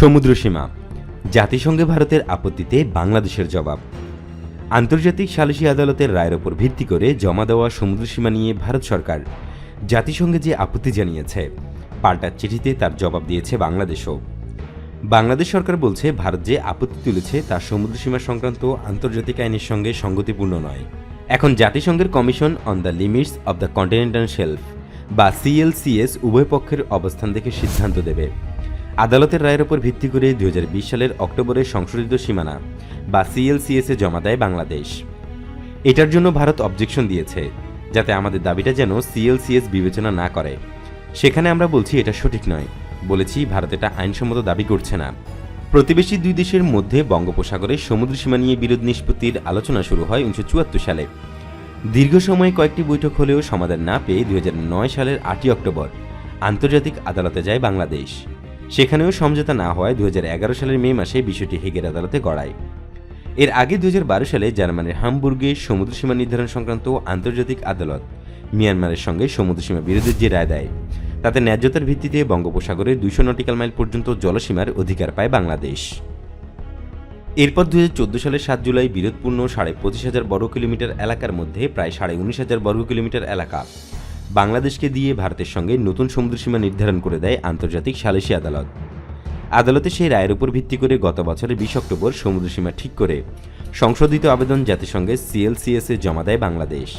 সমুদ্র সীমা, জাতিসংঘে ভারতের আপত্তিতে বাংলাদেশের জবাব। আন্তর্জাতিক সালিসি আদালতের রায়ের ওপর ভিত্তি করে জমা দেওয়া সমুদ্র সীমা নিয়ে ভারত সরকার জাতিসংঘে যে আপত্তি জানিয়েছে, পাল্টা চিঠিতে তার জবাব দিয়েছে বাংলাদেশও। বাংলাদেশ সরকার বলছে, ভারত যে আপত্তি তুলেছে তা সমুদ্র সীমা সংক্রান্ত আন্তর্জাতিক আইনের সঙ্গে সঙ্গতিপূর্ণ নয়। এখন জাতিসংঘের commission on the limits of the continental shelf বা সিএলসিএস উভয় পক্ষের অবস্থান দেখে সিদ্ধান্ত দেবে। আদালতের রায়ের ওপর ভিত্তি করে দুই হাজার বিশ সালের অক্টোবরে সংশোধিত সীমানা, বা সিএলসিএসে জমা দেয় বাংলাদেশ। এটার জন্য ভারত অবজেকশন দিয়েছে, যাতে আমাদের দাবিটা যেন সিএলসিএস বিবেচনা না করে। সেখানে আমরা বলছি এটা সঠিক নয়। বলেছি ভারত এটা আইনসম্মত দাবি করছে না। প্রতিবেশী দুই দেশের মধ্যে বঙ্গোপসাগরে সমুদ্র সীমা নিয়ে বিরোধ নিষ্পত্তির আলোচনা শুরু হয় উনিশশো চুয়াত্তর সালে। দীর্ঘ সময় কয়েকটি বৈঠক হলেও সমাধান না পেয়ে দুই হাজার নয় সালের আটই অক্টোবর আন্তর্জাতিক আদালতে যায় বাংলাদেশ। সেখানেও সমঝোতা না হওয়ায় দুই হাজার এগারো সালের মে মাসে বিষয়টি হেগের আদালতে গড়ায়। এর আগে দুই হাজার বারো সালে জার্মানির হামবুর্গে সমুদ্রসীমা নির্ধারণ সংক্রান্ত আন্তর্জাতিক আদালত মিয়ানমারের সঙ্গে সমুদ্রসীমা বিরোধের যে রায় দেয়, তাতে ন্যায্যতার ভিত্তিতে বঙ্গোপসাগরে দুইশো নটিক্যাল মাইল পর্যন্ত জলসীমার অধিকার পায় বাংলাদেশ। এরপর দুই হাজার চোদ্দ সালের সাত জুলাই বিরোধপূর্ণ সাড়ে পঁচিশ হাজার বর্গ কিলোমিটার এলাকার মধ্যে প্রায় সাড়ে উনিশ হাজার বর্গ কিলোমিটার এলাকা বাংলাদেশকে দিয়ে ভারতের সঙ্গে নতুন সমুদ্রসীমা নির্ধারণ করে দেয় আন্তর্জাতিক সালিসি আদালত। আদালতে সেই রায়ের উপর ভিত্তি করে গত বছরের বিশ অক্টোবর সমুদ্রসীমা ঠিক করে সংশোধিত আবেদন জাতিসংঘে সিএলসিএসে জমা দেয় বাংলাদেশ।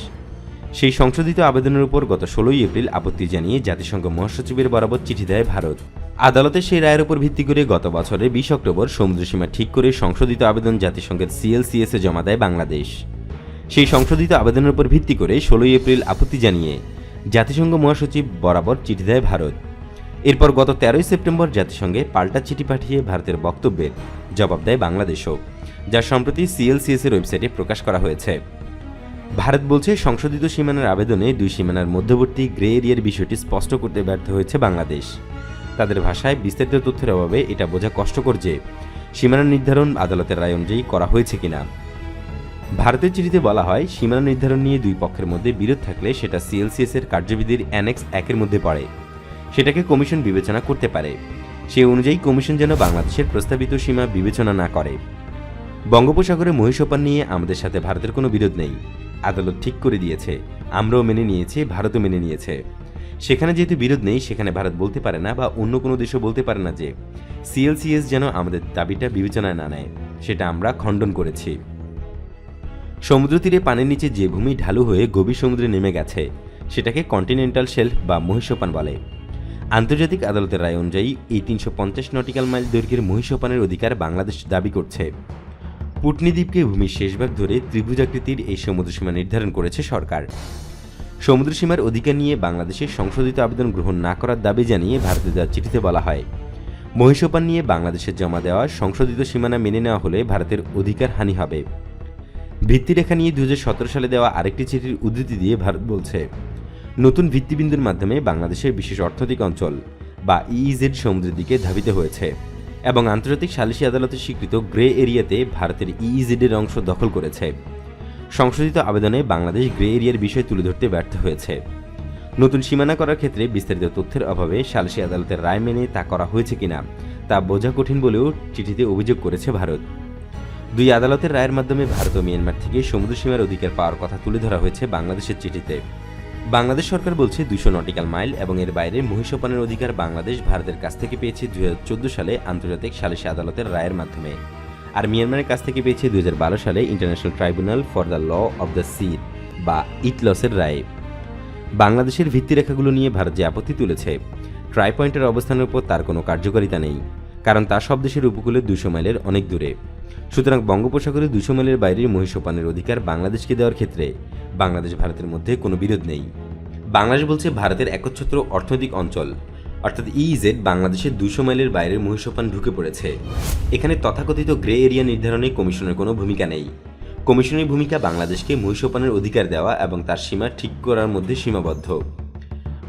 সেই সংশোধিত আবেদনের উপর গত ষোলোই এপ্রিল আপত্তি জানিয়ে জাতিসংঘ মহাসচিবের বরাবর চিঠি দেয় ভারত। আদালতে সেই রায়ের উপর ভিত্তি করে গত বছরের বিশ অক্টোবর সমুদ্রসীমা ঠিক করে সংশোধিত আবেদন জাতিসংঘের সিএলসিএসে জমা দেয় বাংলাদেশ। সেই সংশোধিত আবেদনের উপর ভিত্তি করে ষোলোই এপ্রিল আপত্তি জানিয়ে জাতিসংঘ মহাসচিব বরাবর চিঠি দেয় ভারত। এরপর গত তেরোই সেপ্টেম্বর জাতিসংঘে পাল্টা চিঠি পাঠিয়ে ভারতের বক্তব্যের জবাব দেয় বাংলাদেশও, যা সম্প্রতি সিএলসিএস এর ওয়েবসাইটে প্রকাশ করা হয়েছে। ভারত বলছে, সংশোধিত সীমানার আবেদনে দুই সীমানার মধ্যবর্তী গ্রে এরিয়ার বিষয়টি স্পষ্ট করতে ব্যর্থ হয়েছে বাংলাদেশ। তাদের ভাষায় বিস্তারিত তথ্যের অভাবে এটা বোঝা কষ্টকর যে, সীমানা নির্ধারণ আদালতের রায় অনুযায়ী করা হয়েছে কিনা। ভারতের চিঠিতে বলা হয়, সীমানা নির্ধারণ নিয়ে দুই পক্ষের মধ্যে বিরোধ থাকলে সেটা সিএলসিএস এর কার্যবিধির অ্যানেক্স একের মধ্যে পড়ে। সেটাকে কমিশন বিবেচনা করতে পারে। সে অনুযায়ী কমিশন যেন বাংলাদেশের প্রস্তাবিত সীমা বিবেচনা না করে। বঙ্গোপসাগরে মহিষোপান নিয়ে আমাদের সাথে ভারতের কোনো বিরোধ নেই। আদালত ঠিক করে দিয়েছে। আমরাও মেনে নিয়েছি, ভারতও মেনে নিয়েছে। সেখানে যেহেতু বিরোধ নেই, সেখানে ভারত বলতে পারে না বা অন্য কোনো দেশও বলতে পারে না যে, সিএলসিএস যেন আমাদের দাবিটা বিবেচনায় না নেয়। সেটা আমরা খণ্ডন করেছি। সমুদ্র তীরে পানির নিচে যে ভূমি ঢালু হয়ে গভীর সমুদ্রে নেমে গেছে, সেটাকে কন্টিনেন্টাল শেলফ বা মহিষোপান বলে। আন্তর্জাতিক আদালতের রায় অনুযায়ী, এই তিনশো পঞ্চাশ নটিক্যাল মাইল দৈর্ঘ্যের মহিষোপানের অধিকার বাংলাদেশ দাবি করছে। পুটনি দ্বীপকে ভূমির শেষভাগ ধরে ত্রিভুজাকৃতির এই সমুদ্রসীমা নির্ধারণ করেছে সরকার। সমুদ্রসীমার অধিকার নিয়ে বাংলাদেশের সংশোধিত আবেদন গ্রহণ না করার দাবি জানিয়ে ভারতের দেওয়া চিঠিতে বলা হয়। মহিষোপান নিয়ে বাংলাদেশের জমা দেওয়া সংশোধিত সীমানা মেনে নেওয়া হলে ভারতের অধিকার হানি হবে। ভিত্তিরেখা নিয়ে দু হাজার সতেরো সালে দেওয়া আরেকটি চিঠির উদ্ধৃতি দিয়ে ভারত বলছে, নতুন ভিত্তিবিন্দুর মাধ্যমে বাংলাদেশের বিশেষ অর্থনৈতিক অঞ্চল বা ইইজেড সমুদ্রের দিকে ধাবিত হয়েছে এবং আন্তর্জাতিক সালিসি আদালতে স্বীকৃত গ্রে এরিয়াতে ভারতের ইইজেডের অংশ দখল করেছে। সংশোধিত আবেদনে বাংলাদেশ গ্রে এরিয়ার বিষয় তুলে ধরতে ব্যর্থ হয়েছে। নতুন সীমানা করার ক্ষেত্রে বিস্তারিত তথ্যের অভাবে সালিসি আদালতের রায় মেনে তা করা হয়েছে কিনা তা বোঝা কঠিন বলেও চিঠিতে অভিযোগ করেছে ভারত। দুই আদালতের রায়ের মাধ্যমে ভারত ও মিয়ানমার থেকে সমুদ্র সীমার অধিকার পাওয়ার কথা তুলে ধরা হয়েছে বাংলাদেশের চিঠিতে। বাংলাদেশ সরকার বলছে দুশো নটিক্যাল মাইল এবং এর বাইরে মহিষপানের অধিকার বাংলাদেশ ভারতের কাছ থেকে পেয়েছে দুই হাজার চোদ্দ সালে আন্তর্জাতিক সালিসি আদালতের রায়ের মাধ্যমে। আর মিয়ানমারের কাছ থেকে পেয়েছে দুই হাজার বারো সালে international tribunal for the law of the sea বা ইটলসের রায়ে। বাংলাদেশের ভিত্তিরেখাগুলো নিয়ে ভারত যে আপত্তি তুলেছে ট্রাই পয়েন্টের অবস্থানের উপর তার কোনো কার্যকারিতা নেই, কারণ তা সব দেশের উপকূলে দুশো মাইলের অনেক দূরে। সুতরাং বঙ্গোপসাগরে দুশো মাইলের বাইরের মহিষোপানের অধিকার বাংলাদেশকে দেওয়ার ক্ষেত্রে বাংলাদেশ ভারতের মধ্যে কোনো বিরোধ নেই। বাংলাদেশ বলছে ভারতের একচ্ছত্র অর্থনৈতিক অঞ্চল, অর্থাৎ ইইজেড বাংলাদেশের দুশো মাইলের বাইরের মহিষোপান ঢুকে পড়েছে। এখানে তথাকথিত গ্রে এরিয়া নির্ধারণে কমিশনের কোনো ভূমিকা নেই। কমিশনের ভূমিকা বাংলাদেশকে মহিষোপানের অধিকার দেওয়া এবং তার সীমা ঠিক করার মধ্যে সীমাবদ্ধ।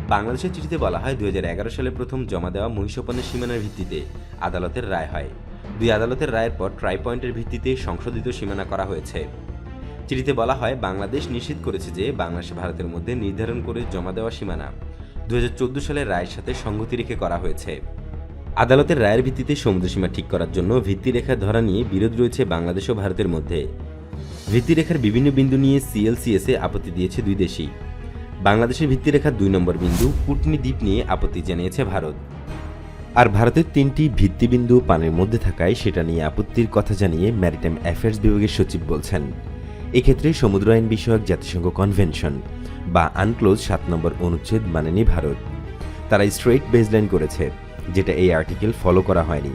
বাংলাদেশের চিঠিতে বলা হয়, দুই হাজার এগারো সালে প্রথম জমা দেওয়া মহিষোপানের সীমানার ভিত্তিতে আদালতের রায় হয়। দুই আদালতের রায়ের পর ট্রাই পয়েন্টের ভিত্তিতে সংশোধিত সীমানা করা হয়েছে। চিঠিতে বলা হয়, বাংলাদেশ নিশ্চিত করেছে যে বাংলাদেশ ভারতের মধ্যে নির্ধারণ করে জমা দেওয়া সীমানা দুই হাজার চোদ্দ সালের রায়ের সাথে সংগতি রেখে করা হয়েছে। আদালতের রায়ের ভিত্তিতে সমুদ্রসীমা ঠিক করার জন্য ভিত্তিরেখা ধরা নিয়ে বিরোধ রয়েছে বাংলাদেশ ও ভারতের মধ্যে। ভিত্তিরেখার বিভিন্ন বিন্দু নিয়ে সিএলসিএসে আপত্তি দিয়েছে দুই দেশই। বাংলাদেশের ভিত্তিরেখার দুই নম্বর বিন্দু কুটনি দ্বীপ নিয়ে আপত্তি জানিয়েছে ভারত। আর ভারতের তিনটি ভিত্তিবিন্দু পানির মধ্যে থাকায় সেটা নিয়ে আপত্তির কথা জানিয়ে ম্যারিটাইম অ্যাফেয়ার্স বিভাগের সচিব বলছেন। এক্ষেত্রে সমুদ্র আইন বিষয়ক জাতিসংঘ কনভেনশন বা আনক্লোজ সাত নম্বর অনুচ্ছেদ মানেনি ভারত। তারা স্ট্রেইট বেসলাইন করেছে, যেটা এই আর্টিকেল ফলো করা হয়নি।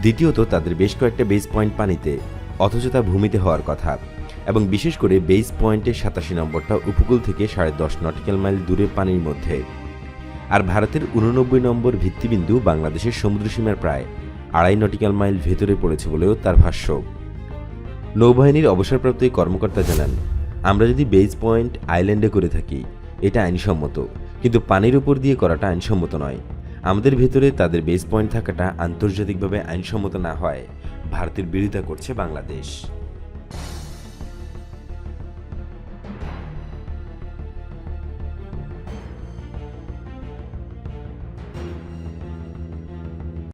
দ্বিতীয়ত, তাদের বেশ কয়েকটা বেস পয়েন্ট পানিতে, অথচ তা ভূমিতে হওয়ার কথা। এবং বিশেষ করে বেস পয়েন্টের সাতাশি নম্বরটা উপকূল থেকে সাড়ে দশ নটিক্যাল মাইল দূরে পানির মধ্যে। আর ভারতের উননব্বই নম্বর ভিত্তিবিন্দু বাংলাদেশের সমুদ্রসীমার প্রায় আড়াই নটিক্যাল মাইল ভেতরে পড়েছে বলেও তার ভাষ্য। নৌবাহিনীর অবসরপ্রাপ্ত এই কর্মকর্তা জানান, আমরা যদি বেজ পয়েন্ট আইল্যান্ডে করে থাকি, এটা আইনসম্মত। কিন্তু পানির উপর দিয়ে করাটা আইনসম্মত নয়। আমাদের ভেতরে তাদের বেস পয়েন্ট থাকাটা আন্তর্জাতিকভাবে আইনসম্মত না হয়। ভারতের বিরোধিতা করছে বাংলাদেশ।